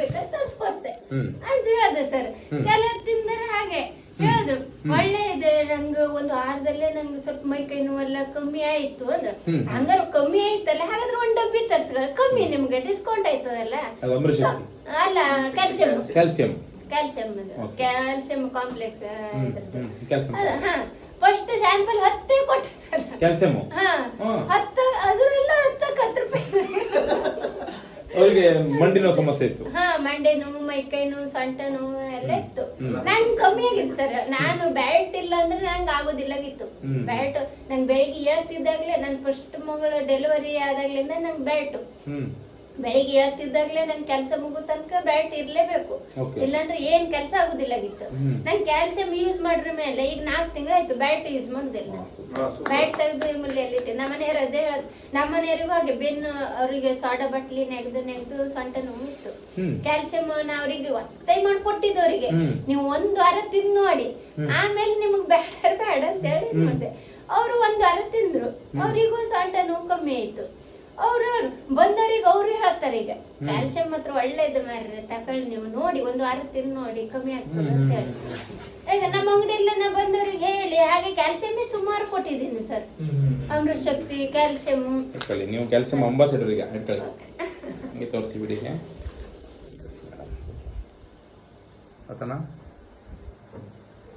ಬೇಕಾದ್ರೆ ತರಿಸ್ಕೊಡ್ತೆ. ಅಂತ ಹೇಳ್ದೆ ಸರ್ ಕೆಲವ್ರು ತಿಂದರೆ ಹಾಗೆ. ಹೇಳಿದ್ರು. ಒಳ್ಳೆ ಇದೆ ನಂಗೆ ಒಂದು ವಾರದಲ್ಲೇ ನಂಗೆ ಸ್ವಲ್ಪ ಮೈ ಕೈ ನೋವೆಲ್ಲ ಕಮ್ಮಿ ಆಯ್ತು ಅಂದ್ರೆ. ಹಂಗಾರು ಕಮ್ಮಿ ಆಯ್ತಲ್ಲ ಹಾಗಾದ್ರೆ ಒಂದ್ ಡಬ್ಬಿ ತರ್ಸ್ಕೊಳ್ಳ. ಕಮ್ಮಿ ನಿಮ್ಗೆ ಡಿಸ್ಕೌಂಟ್ ಆಯ್ತದಲ್ಲ ಅಲ್ಲ calcium calcium calcium calcium complex first sample ಹತ್ತೇ ಕೊಟ್ಟು ಸರ್ ಕ್ಯಾಲ್ಸಿಯಂ. ಹತ್ತ ಅದು ಎಲ್ಲ ಹತ್ತಕ್ಕೆ ಹತ್ತು ರೂಪಾಯಿ ಅವರಿಗೆ ಮಂಡಿ ನೋವು ಸಮಸ್ಯೆ ಇತ್ತು. ಹಾ ಮಂಡೆ ನೋವು ಮೈಕೈ ನೋವು ಸೊಂಟ ನೋವು ಎಲ್ಲ ಇತ್ತು. ನಂಗೆ ಕಮ್ಮಿ ಆಗಿತ್ತು ಸರ್. ನಾನು ಬೆಲ್ಟ್ ಇಲ್ಲ ಅಂದ್ರೆ ನಂಗೆ ಆಗೋದಿಲ್ಲಾಗಿತ್ತು. ಬ್ಯಾಟ್ ನಂಗೆ ಬೆಳಿಗ್ಗೆ ಹೇಳ್ತಿದ್ದಾಗಲೇ ನನ್ನ ಫಸ್ಟ್ ಮಗಳು ಡೆಲಿವರಿ ಆದಾಗ್ಲಿಂದ ನಂಗೆ ಬ್ಯಾಟು ಹ್ಮ್. ಬೆಳಿಗ್ಗೆ ಹೇಳ್ತಿದ್ದಾಗ್ಲೇ ನನ್ ಕೆಲಸ ಮುಗೋ ತನಕ ಬ್ಯಾಟ್ ಇರ್ಲೇಬೇಕು. ಇಲ್ಲಾಂದ್ರೆ ಏನ್ ಕೆಲಸ ಆಗುದಿಲ್ಲಾಗಿತ್ತು. ನಂಗೆ ಕ್ಯಾಲ್ಸಿಯಂ ಯೂಸ್ ಮಾಡ್ರ ಮೇಲೆ ಈಗ ನಾಲ್ಕು ತಿಂಗಳಾಯ್ತು ಬ್ಯಾಟ್ ಯೂಸ್ ಮಾಡುದಿಲ್ಲ. ಬ್ಯಾಟ್ ತೆಗೆದು ಮುಲ್ಲೆಲ್ಲಿಟ್ಟೆ ನಮ್ಮ ಮನೆಯವ್ರು ಅದೇ ಹೇಳೋದು ನಮ್ಮ ಮನೆಯವರಿಗೂ ಹಾಗೆ ಬೆನ್ನು ಅವರಿಗೆ ಸೋಡ ಬಟ್ಲಿ ನೆಗೆದು ನೆಗೆದು ಸೊಂಟ ನೋವು ಇತ್ತು ಹ್ಮ್. ಕ್ಯಾಲ್ಸಿಯಂ ಅವ್ರಿಗೆ ಅವರಿಗೆ ಒತ್ತಾಯ ಮಾಡ್ಕೊಟ್ಟಿದ್ದು ಅವರಿಗೆ ನೀವು ಒಂದ್ ವಾರ ತಿಂದು ನೋಡಿ. ಆಮೇಲೆ ನಿಮಗ್ ಬೇಡ ಬೇಡ ಅಂತ ಹೇಳಿ ಮಾಡ್ದೆ ಅವರು ಒಂದ್ ವಾರ ತಿಂದ್ರು. ಅವರಿಗೂ ಸೊಂಟ ನೋವು ಕಮ್ಮಿ ಆಯ್ತು. ಅವ್ರು ಬಂದವರಿಗೆ ಹೇಳ್ತಾರೆ ಈಗ. ಕ್ಯಾಲ್ಸಿಯಂ ಮಾತ್ರ ಒಳ್ಳೇದು ಮಾರ್ರೆ ತಕೊಳ್ಳಿ ನೀವು. ನೋಡಿ ಒಂದು ವಾರ ತಿಂದು ನೋಡಿ ಕಮ್ಮಿ ಆಗ್ತದೆ ಅಂತ ಹೇಳಿ. ಈಗ ನಮ್ಮ ಅಂಗಡಿಯಲ್ಲ ನಾ ಬಂದವ್ರಿಗೆ ಹೇಳಿ ಹಾಗೆ ಕ್ಯಾಲ್ಸಿಯಂ ಸುಮಾರು ಕೊಟ್ಟಿದ್ದೀನಿ ಸರ್. ಅಮೃತ ಶಕ್ತಿ ಕ್ಯಾಲ್ಸಿಯಂ ನೀವು ಕ್ಯಾಲ್ಸಿಯಂ ಅಂಬಾಸಿಡರ್ ಈಗ ಇಟ್ಕೊಳ್ಳಿ. ಹಂಗೆ ತೋರಿಸ್ತೀವಿ ಬಿಡಿ. ಸತನ?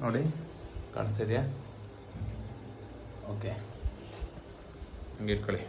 ನೋಡಿ ಕಾಣಿಸ್ತಿದ್ಯಾ ಓಕೆ ಹಂಗೆ ಇಟ್ಕೊಳ್ಳಿ.